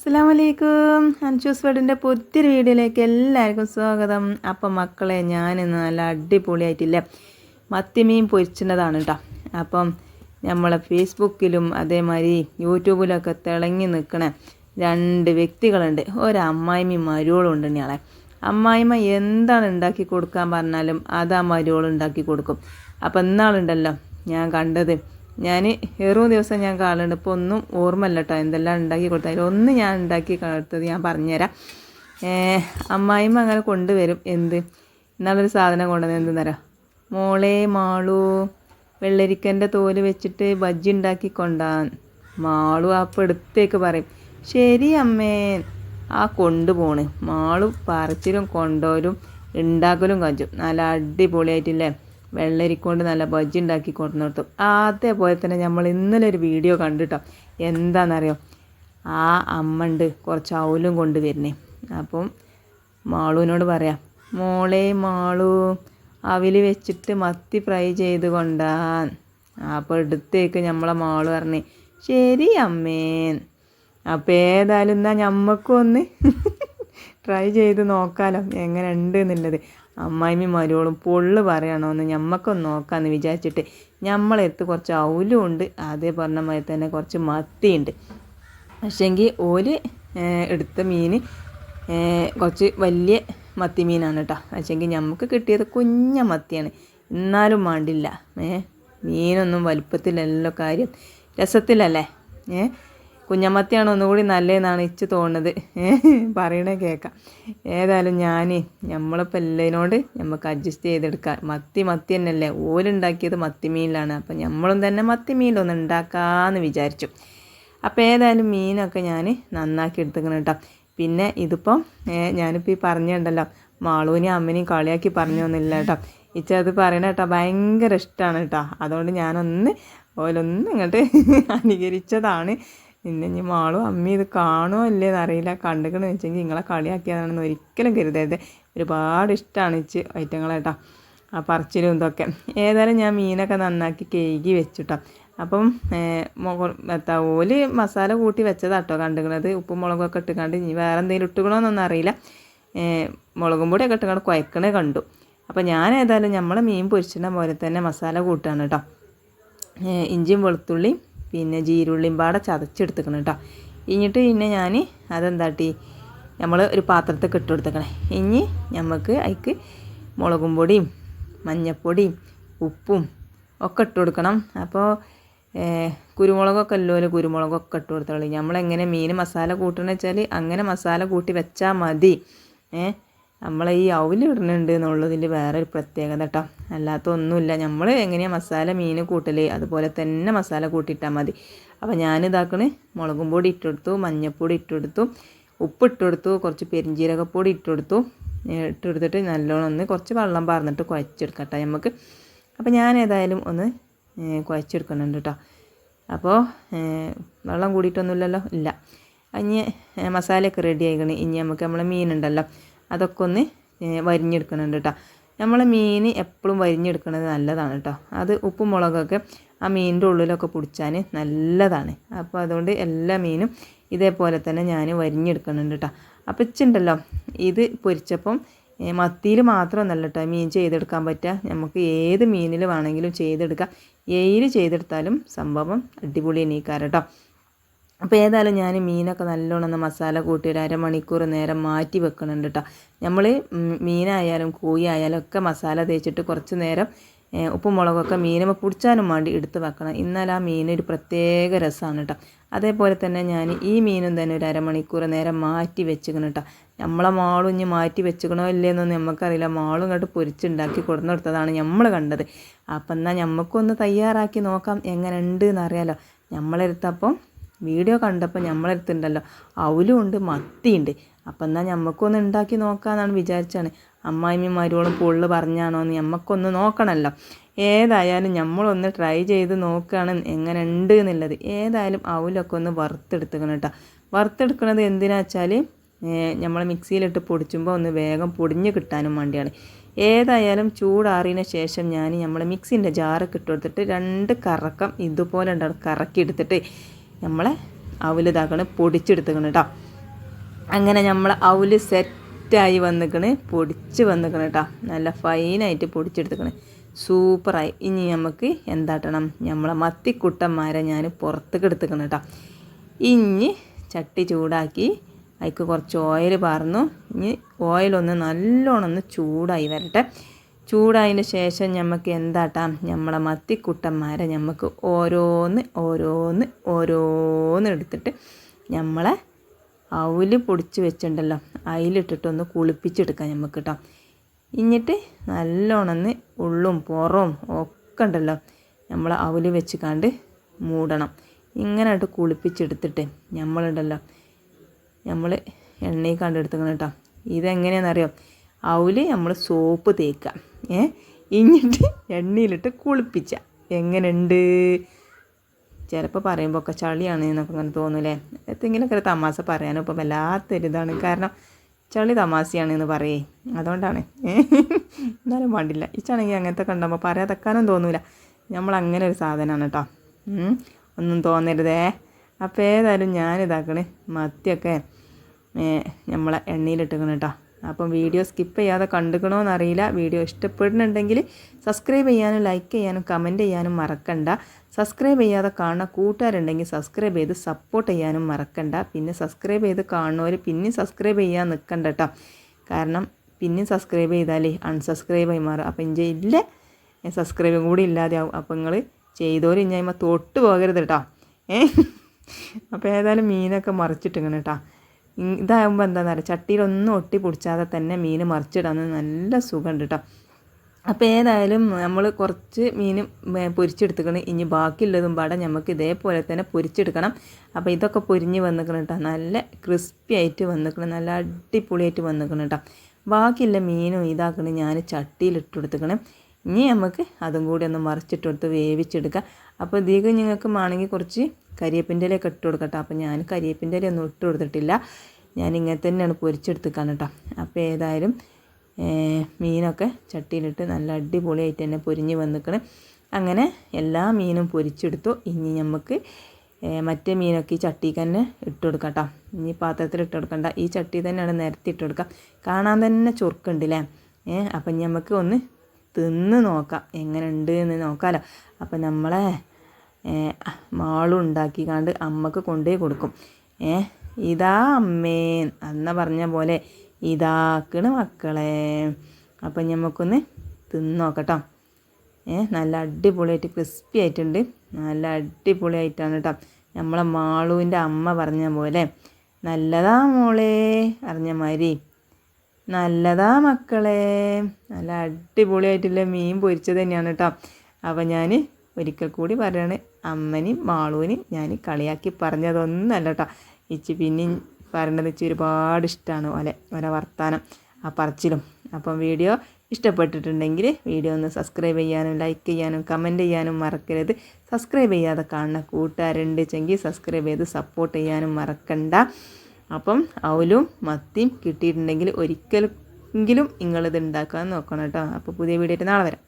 അസ്സാമലൈക്കും അൻഷൂസ് വേർഡിന്റെ പുതിയൊരു വീഡിയോയിലേക്ക് എല്ലാവർക്കും സ്വാഗതം. അപ്പം മക്കളെ ഞാനിന്ന് നല്ല അടിപൊളിയായിട്ടില്ലേ? മത്തിമീൻ പൊരിച്ചിട്ടതാണ് കേട്ടോ അപ്പം നമ്മളെ ഫേസ്ബുക്കിലും അതേമാതിരി യൂട്യൂബിലൊക്കെ തിളങ്ങി നിൽക്കണ രണ്ട് വ്യക്തികളുണ്ട്. ഒരമ്മായിമ്മയും മരുവളും ഉണ്ട് ഇയാളെ അമ്മായിമ്മ എന്താണ് ഉണ്ടാക്കി കൊടുക്കാൻ പറഞ്ഞാലും അത് ആ കൊടുക്കും. അപ്പം ഇന്നാളുണ്ടല്ലോ ഞാൻ കണ്ടത് ഞാൻ ഏറോ ദിവസം ഞാൻ കാണുന്നുണ്ട് ഇപ്പോൾ ഒന്നും ഓർമ്മല്ല കേട്ടോ എന്തെല്ലാം ഉണ്ടാക്കി കൊടുത്താലും ഒന്ന് ഞാൻ ഉണ്ടാക്കി കൊടുത്തത് ഞാൻ പറഞ്ഞുതരാം. അമ്മായിമ്മ അങ്ങനെ കൊണ്ടുവരും. എന്ത്? ഇന്നാളൊരു സാധനം കൊണ്ടുവന്ന് എന്ത് തരാം മോളെ മാളു വെള്ളരിക്കന്റെ തോൽ വെച്ചിട്ട് ബജ്ജി ഉണ്ടാക്കി കൊണ്ടാൻ. മാളു ആ പെടുത്തേക്ക് പറയും. ശരി അമ്മേ. ആ കൊണ്ടുപോണ്. മാളു പറിച്ചിലും കൊണ്ടോരും ഉണ്ടാക്കലും കഞ്ചും നല്ല അടിപൊളിയായിട്ടില്ലേ? വെള്ളരിക്കൊണ്ട് നല്ല ബജ്ജി ഉണ്ടാക്കി കൊണ്ടു നിർത്തും അതേപോലെ തന്നെ നമ്മൾ ഇന്നലെ ഒരു വീഡിയോ കണ്ടിട്ടോ എന്താണെന്നറിയോ ആ അമ്മ ഉണ്ട് കുറച്ച് അവലും കൊണ്ട് വരുന്നേ. അപ്പം മാളുവിനോട് പറയാം മോളെ മാളു അവിൽ വെച്ചിട്ട് മത്തി ഫ്രൈ ചെയ്ത് കൊണ്ടാൻ. അപ്പോൾ എടുത്തേക്ക് നമ്മളെ മാൾ പറഞ്ഞേ ശരി അമ്മേ. അപ്പോൾ ഏതായാലും എന്നാൽ ഞമ്മക്കും ഒന്ന് ട്രൈ ചെയ്ത് നോക്കാലോ എങ്ങനെ ഉണ്ട് എന്നുള്ളത്. അമ്മായിമ്മ മരുവോളും പൊള്ളു പറയണമെന്ന് ഞമ്മക്കൊന്ന് നോക്കാമെന്ന് വിചാരിച്ചിട്ട് നമ്മളെടുത്ത് കുറച്ച് ഔലും ഉണ്ട് അതേ പറഞ്ഞ മാതിരി തന്നെ കുറച്ച് മത്തിയുണ്ട്. പക്ഷേങ്കിൽ ഓൽ എടുത്ത മീൻ കുറച്ച് വലിയ മത്തി മീനാണ് കേട്ടോ പക്ഷേങ്കിൽ നമുക്ക് കിട്ടിയത് കുഞ്ഞ മത്തിയാണ്. എന്നാലും മാണ്ടില്ല. ഏ മീനൊന്നും വലുപ്പത്തിലല്ലോ കാര്യം. രസത്തിലല്ലേ? ഏ കുഞ്ഞമത്തിയാണ് ഒന്നുകൂടി നല്ലതെന്നാണ് ഇച്ച് തോന്നുന്നത്. പറയണേ കേൾക്കാം ഏതായാലും ഞാൻ നമ്മളിപ്പോൾ എല്ലാതിനോട് നമുക്ക് അഡ്ജസ്റ്റ് ചെയ്തെടുക്കാം. മത്തി മത്തി തന്നെയല്ലേ? ഓലുണ്ടാക്കിയത് മത്തി മീനിലാണ് അപ്പം നമ്മളും തന്നെ മത്തി മീനിലൊന്ന് ഉണ്ടാക്കാമെന്ന് വിചാരിച്ചു. അപ്പോൾ ഏതായാലും മീനൊക്കെ ഞാൻ നന്നാക്കി എടുത്തുക്കണം കേട്ടോ. പിന്നെ ഇതിപ്പം ഞാനിപ്പോൾ ഈ പറഞ്ഞുണ്ടല്ലോ മാളൂനെയും അമ്മനെയും കളിയാക്കി പറഞ്ഞു തന്നില്ല കേട്ടോ. ഇച്ച അത് പറയണ കേട്ടോ ഭയങ്കര ഇഷ്ടമാണ് കേട്ടോ. അതുകൊണ്ട് ഞാനൊന്ന് ഓലൊന്ന് ഇങ്ങോട്ട് അനുകരിച്ചതാണ്. പിന്നെ ഇനി മാളും അമ്മി ഇത് കാണുമോ ഇല്ലേന്ന് അറിയില്ല. കണ്ടുക്കണെന്ന് വെച്ചെങ്കിൽ നിങ്ങളെ കളിയാക്കിയതാണെന്ന് ഒരിക്കലും കരുതരുത്. ഒരുപാട് ഇഷ്ടമാണ് ഇച്ച് ഐറ്റങ്ങളേട്ടാ ആ പറച്ചിലും ഇതൊക്കെ. ഏതായാലും ഞാൻ മീനൊക്കെ നന്നാക്കി കേകി വെച്ചിട്ടോ. അപ്പം എത്താ ഓൽ മസാല കൂട്ടി വെച്ചതാട്ടോ കണ്ടുക്കണത്. ഉപ്പും മുളകൊക്കെ ഇട്ടുകൊണ്ട് ഇനി വേറെ എന്തെങ്കിലും ഇട്ടുകണോന്നൊന്നും അറിയില്ല മുളകും പൊടിയൊക്കെ ഇട്ടുകൊണ്ട് കുഴക്കണേ കണ്ടു. അപ്പോൾ ഞാൻ ഏതായാലും നമ്മളെ മീൻ പൊരിച്ചിടുന്ന പോലെ തന്നെ മസാല കൂട്ടുകയാണ് കേട്ടോ. ഇഞ്ചിയും വെളുത്തുള്ളിയും പിന്നെ ജീരുള്ളിയും പാടെ ചതച്ചെടുത്തേക്കണം കേട്ടോ ഇനിയിട്ട് പിന്നെ ഞാൻ അതെന്താട്ടി? നമ്മൾ ഒരു പാത്രത്തിൽ ഇട്ട് ഇനി നമുക്ക് അതിക്ക് മുളകും പൊടിയും മഞ്ഞപ്പൊടിയും ഉപ്പും ഒക്കെ ഇട്ട് കൊടുക്കണം അപ്പോൾ കുരുമുളകൊക്കെ അല്ലോ കുരുമുളകൊക്കെ ഇട്ട് കൊടുത്തോളൂ നമ്മളെങ്ങനെ മീൻ മസാല കൂട്ടണമെന്ന് വെച്ചാൽ അങ്ങനെ മസാല കൂട്ടി വെച്ചാൽ മതി. ഏഹ് നമ്മളെ ഈ അവൽ ഇടുന്നുണ്ട് എന്നുള്ളതിൽ ഒരു പ്രത്യേകത കേട്ടോ അല്ലാത്ത ഒന്നുമില്ല നമ്മൾ എങ്ങനെയാണ് മസാല മീൻ കൂട്ടൽ അതുപോലെ തന്നെ മസാല കൂട്ടിയിട്ടാൽ മതി. അപ്പോൾ ഞാനിതാക്കണ്. മുളകും പൊടി ഇട്ടെടുത്തു മഞ്ഞൾപ്പൊടി ഇട്ടെടുത്തു ഉപ്പ് ഇട്ടെടുത്തു കുറച്ച് പെരിഞ്ജീരകപ്പൊടി ഇട്ടെടുത്തു ഇട്ടെടുത്തിട്ട് നല്ലോണം ഒന്ന് കുറച്ച് വെള്ളം പാർന്നിട്ട് കുഴച്ചെടുക്കട്ടെ നമുക്ക് അപ്പോൾ ഞാൻ ഏതായാലും ഒന്ന് കുഴച്ചെടുക്കുന്നുണ്ട് കേട്ടോ അപ്പോൾ വെള്ളം കൂടിയിട്ടൊന്നുമില്ലല്ലോ? ഇല്ല. ഇനി മസാലയൊക്കെ റെഡി ആയിക്കണേ. ഇനി നമുക്ക് നമ്മളെ മീനുണ്ടല്ലോ. അതൊക്കെ ഒന്ന് വരിഞ്ഞെടുക്കുന്നുണ്ട് കേട്ടോ നമ്മൾ മീൻ എപ്പോഴും വരിഞ്ഞെടുക്കുന്നത് നല്ലതാണ് കേട്ടോ അത് ഉപ്പും മുളകൊക്കെ ആ മീനിന്റെ ഉള്ളിലൊക്കെ പിടിച്ചാൽ നല്ലതാണ്. അപ്പോൾ അതുകൊണ്ട് എല്ലാ മീനും ഇതേപോലെ തന്നെ ഞാൻ വരിഞ്ഞെടുക്കുന്നുണ്ട് കേട്ടോ അപ്പോൾ ഇച്ചുണ്ടല്ലോ ഇത് പൊരിച്ചപ്പം മത്തിയിൽ മാത്രമൊന്നല്ല കേട്ടോ മീൻ ചെയ്തെടുക്കാൻ പറ്റുക. നമുക്ക് ഏത് മീനിൽ വേണമെങ്കിലും ചെയ്തെടുക്കാം. എയിൽ ചെയ്തെടുത്താലും സംഭവം അടിപൊളി എണീക്കാറ് കേട്ടോ അപ്പോൾ ഏതായാലും ഞാൻ മീനൊക്കെ നല്ലോണം മസാല കൂട്ടി ഒരു അരമണിക്കൂർ നേരം മാറ്റി വെക്കണുണ്ട് കേട്ടോ നമ്മൾ മീനായാലും കോഴി ആയാലും ഒക്കെ മസാല തേച്ചിട്ട് കുറച്ച് നേരം ഉപ്പും മുളകൊക്കെ മീനുമ്പോൾ പിടിച്ചാനും വേണ്ടി എടുത്ത് വെക്കണം. എന്നാൽ ആ മീൻ ഒരു പ്രത്യേക രസമാണ് കേട്ടോ അതേപോലെ തന്നെ ഞാൻ ഈ മീനും തന്നെ ഒരു അരമണിക്കൂർ നേരം മാറ്റി വെച്ചിക്കണം കേട്ടോ നമ്മളെ മാളും ഇനി മാറ്റി വെച്ചിക്കണോ ഇല്ലേന്നൊന്നും നമുക്കറിയില്ല മാളും ഇങ്ങോട്ട് പൊരിച്ചുണ്ടാക്കി കൊടുന്നെടുത്തതാണ് നമ്മൾ കണ്ടത്. അപ്പം എന്നാൽ നമുക്കൊന്ന് തയ്യാറാക്കി നോക്കാം. എങ്ങനെ ഉണ്ട് എന്നറിയാലോ നമ്മളെടുത്തപ്പം വീഡിയോ കണ്ടപ്പോൾ നമ്മളെടുത്തുണ്ടല്ലോ അവലും ഉണ്ട് മത്തിയുണ്ട് അപ്പം എന്നാൽ ഞമ്മക്കൊന്ന് ഉണ്ടാക്കി നോക്കാമെന്നാണ് വിചാരിച്ചാണ്. അമ്മായിമ്മയും മരുവളും പൊള്ളു പറഞ്ഞാണോ എന്ന് ഞമ്മക്കൊന്ന് നോക്കണമല്ലോ ഏതായാലും നമ്മളൊന്ന് ട്രൈ ചെയ്ത് നോക്കുകയാണ് എങ്ങനെ ഉണ്ട് എന്നുള്ളത്. ഏതായാലും അവലൊക്കെ ഒന്ന് വറുത്തെടുത്തുക്കണം കേട്ടോ വറുത്തെടുക്കുന്നത് എന്തിനാ വെച്ചാൽ നമ്മൾ മിക്സിയിലിട്ട് പൊടിച്ചുമ്പോൾ ഒന്ന് വേഗം പൊടിഞ്ഞ് കിട്ടാനും വേണ്ടിയാണ്. ഏതായാലും ചൂടാറിയതിന് ശേഷം ഞാൻ നമ്മൾ മിക്സിന്റെ ജാറൊക്കെ ഇട്ട് കൊടുത്തിട്ട് രണ്ട് കറക്കം ഇതുപോലെ ഉണ്ടാവും കറക്കി എടുത്തിട്ട് നമ്മളെ ഇതാക്കണ് പൊടിച്ചെടുത്തുക്കണം കേട്ടോ അങ്ങനെ നമ്മൾ അവൽ സെറ്റായി വന്നിക്കണ് പൊടിച്ച് വന്നിക്കണ് കേട്ടോ നല്ല ഫൈനായിട്ട് പൊടിച്ചെടുത്തിക്കണ്. സൂപ്പറായി. ഇനി നമുക്ക് എന്താട്ടണം? നമ്മളെ മത്തിക്കുട്ടന്മാരെ ഞാൻ പുറത്തേക്ക് എടുത്തുക്കണം കേട്ടോ ഇനി ചട്ടി ചൂടാക്കി അതിക്ക് കുറച്ച് ഓയിൽ പാർന്നു. ഇനി ഓയിലൊന്ന് നല്ലോണം ഒന്ന് ചൂടായി വരട്ടെ. ചൂടായതിന് ശേഷം നമുക്ക് എന്താട്ടാം? നമ്മളെ മത്തിക്കുട്ടന്മാരെ നമുക്ക് ഓരോന്ന് ഓരോന്ന് ഓരോന്ന് എടുത്തിട്ട് നമ്മളെ അവൽ പൊടിച്ച് വെച്ചിട്ടുണ്ടല്ലോ. അതിലിട്ടിട്ടൊന്ന് കുളിപ്പിച്ചെടുക്കാം നമുക്ക് കേട്ടോ എന്നിട്ട് നല്ലോണമെന്ന് ഉള്ളും പുറവും ഒക്കെ ഉണ്ടല്ലോ. നമ്മൾ അവൽ വെച്ച് കണ്ട് മൂടണം. ഇങ്ങനെ ഇട്ട് കുളിപ്പിച്ചെടുത്തിട്ട് നമ്മളുണ്ടല്ലോ നമ്മൾ എണ്ണയിൽ കണ്ടെടുത്തുക്കണം കേട്ടോ ഇതെങ്ങനെയാണെന്നറിയാം അവൽ നമ്മൾ സോപ്പ് തേക്കുക ഏ? ഇഞ്ഞിട്ട് എണ്ണയിലിട്ട് കുളിപ്പിച്ച. എങ്ങനെയുണ്ട് ചിലപ്പോൾ പറയുമ്പോൾ ഒക്കെ ചളിയാണ് എന്നൊക്കെ അങ്ങനെ തോന്നൂലേ? എന്തെങ്കിലുമൊക്കെ ഒരു തമാശ പറയാനും ഇപ്പം വല്ലാത്തൊരിതാണ് കാരണം ചളി തമാശയാണ് എന്ന് പറയേ. അതുകൊണ്ടാണ്. എന്നാലും വേണ്ടില്ല ഇച്ചാണെങ്കിൽ അങ്ങനത്തെ കണ്ടുമ്പോൾ പറയാതെക്കാനും തോന്നൂല. നമ്മൾ അങ്ങനെ ഒരു സാധനമാണ് കേട്ടോ. ഒന്നും തോന്നരുതേ. അപ്പോൾ ഏതായാലും ഞാനിതാക്കണേ. മത്തിയൊക്കെ നമ്മളെ എണ്ണയിലിട്ടിക്കണം കേട്ടോ. അപ്പം വീഡിയോ സ്കിപ്പ് ചെയ്യാതെ കണ്ടുക്കണമെന്നറിയില്ല വീഡിയോ ഇഷ്ടപ്പെടുന്നുണ്ടെങ്കിൽ സബ്സ്ക്രൈബ് ചെയ്യാനും ലൈക്ക് ചെയ്യാനും കമന്റ് ചെയ്യാനും മറക്കണ്ട. സബ്സ്ക്രൈബ് ചെയ്യാതെ കാണുന്ന കൂട്ടുകാരുണ്ടെങ്കിൽ സബ്സ്ക്രൈബ് ചെയ്ത് സപ്പോർട്ട് ചെയ്യാനും മറക്കണ്ട. പിന്നെ സബ്സ്ക്രൈബ് ചെയ്ത് കാണുന്നവർ പിന്നെയും സബ്സ്ക്രൈബ് ചെയ്യാൻ നിൽക്കണ്ട കേട്ടോ കാരണം പിന്നെയും സബ്സ്ക്രൈബ് ചെയ്താലേ അൺസബ്സ്ക്രൈബ് ആയി മാറും. അപ്പം ഇഞ്ചെ ഇല്ല സബ്സ്ക്രൈബും കൂടി ഇല്ലാതെയാവും അപ്പം നിങ്ങൾ ചെയ്തവർ ഇഞ്ഞായ്മ തൊട്ട് പോകരുത് കേട്ടോ ഏ? അപ്പോൾ ഏതായാലും മീനൊക്കെ മറിച്ചിട്ടിങ്ങനെ കേട്ടോ ഇതാകുമ്പോൾ എന്താണെന്ന് പറയുക ചട്ടിയിലൊന്നും ഒട്ടി പൊടിച്ചാതെ തന്നെ മീൻ മറിച്ചിടാൻ നല്ല സുഖമുണ്ട് കേട്ടോ അപ്പോൾ ഏതായാലും നമ്മൾ കുറച്ച് മീൻ പൊരിച്ചെടുത്തുക്കണം. ഇനി ബാക്കിയുള്ളതും പാടെ നമുക്ക് ഇതേപോലെ തന്നെ പൊരിച്ചെടുക്കണം. അപ്പോൾ ഇതൊക്കെ പൊരിഞ്ഞ് വന്നിക്കണം കേട്ടോ നല്ല ക്രിസ്പി ആയിട്ട് വന്നിക്കണം. നല്ല അടിപൊളിയായിട്ട് വന്നിക്കണം കേട്ടോ ബാക്കിയുള്ള മീനും ഇതാക്കണം ഞാൻ ചട്ടിയിലിട്ട് കൊടുത്തുക്കണം. ഇനി നമുക്ക് അതും കൂടി ഒന്ന് മറിച്ചിട്ട് കൊടുത്ത് വേവിച്ചെടുക്കാം. അപ്പോൾ ദീഗ നിങ്ങൾക്ക് വേണമെങ്കിൽ കുറച്ച് കരിയേപ്പിന്റെ ഇലയൊക്കെ ഇട്ട് കൊടുക്കട്ടെ. അപ്പോൾ ഞാൻ കരിയേപ്പിന്റെ ഇലയൊന്നും ഇട്ട് കൊടുത്തിട്ടില്ല. ഞാൻ ഇങ്ങനെ തന്നെയാണ് പൊരിച്ചെടുത്തിക്കാൻ കേട്ടോ. അപ്പോൾ ഏതായാലും മീനൊക്കെ ചട്ടിയിലിട്ട് നല്ല അടിപൊളിയായിട്ട് തന്നെ പൊരിഞ്ഞ് വന്നിക്കണം അങ്ങനെ എല്ലാ മീനും പൊരിച്ചെടുത്തു. ഇനി നമുക്ക് മറ്റേ മീനൊക്കെ ഈ ചട്ടിക്ക് തന്നെ ഇട്ട് കൊടുക്കാം കേട്ടോ. ഇനി പാത്രത്തിൽ ഇട്ട് കൊടുക്കണ്ട. ഈ ചട്ടി തന്നെയാണ് നിരത്തി ഇട്ട് കൊടുക്കാം. കാണാൻ തന്നെ ചുറുക്കുണ്ടല്ലേ ഏഹ് അപ്പം നമുക്ക് ഒന്ന് തിന്ന് നോക്കാം. എങ്ങനെയുണ്ട് എന്ന് നോക്കാമല്ലോ അപ്പം നമ്മളെ മാളും ഉണ്ടാക്കിക്കാണ്ട് അമ്മയ്ക്ക് കൊണ്ടേ കൊടുക്കും. ഏ ഇതാ അമ്മേ അന്ന പറഞ്ഞ പോലെ ഇതാക്കണ് മക്കളെ. അപ്പം ഞമ്മക്കൊന്ന് തിന്നോക്കട്ടോ ഏ നല്ല അടിപൊളിയായിട്ട് ക്രിസ്പി ആയിട്ടുണ്ട്. നല്ല അടിപൊളിയായിട്ടാണ് കേട്ടോ നമ്മളെ മാളുവിന്റെ അമ്മ പറഞ്ഞ പോലെ നല്ലതാ മോളെ അറിഞ്ഞ മാതിരി. നല്ലതാ മക്കളെ. നല്ല അടിപൊളിയായിട്ടുള്ള മീൻ പൊരിച്ചത് തന്നെയാണ് കേട്ടോ. അപ്പം ഞാൻ ഒരിക്കൽ കൂടി പറയാണ് അമ്മനെയും മാളൂനെയും ഞാൻ കളിയാക്കി പറഞ്ഞതൊന്നല്ല കേട്ടോ. ഇച്ചി പിന്നെയും പറയണത് ഇച്ചി ഒരുപാട് ഇഷ്ടമാണ് ഓലെ ഓരോ വർത്താനം ആ പറച്ചിലും. അപ്പം വീഡിയോ ഇഷ്ടപ്പെട്ടിട്ടുണ്ടെങ്കിൽ വീഡിയോ ഒന്ന് സബ്സ്ക്രൈബ് ചെയ്യാനും ലൈക്ക് ചെയ്യാനും കമന്റ് ചെയ്യാനും മറക്കരുത്. സബ്സ്ക്രൈബ് ചെയ്യാതെ കാണുന്ന കൂട്ടുകാരുണ്ട് ചെങ്കിൽ സബ്സ്ക്രൈബ് ചെയ്ത് സപ്പോർട്ട് ചെയ്യാനും മറക്കണ്ട. അപ്പം അവലും മത്തിയും കിട്ടിയിട്ടുണ്ടെങ്കിൽ ഒരിക്കലെങ്കിലും നിങ്ങളിത് ഉണ്ടാക്കാൻ നോക്കണം കേട്ടോ. അപ്പോൾ പുതിയ വീഡിയോ നാളെ വരാം.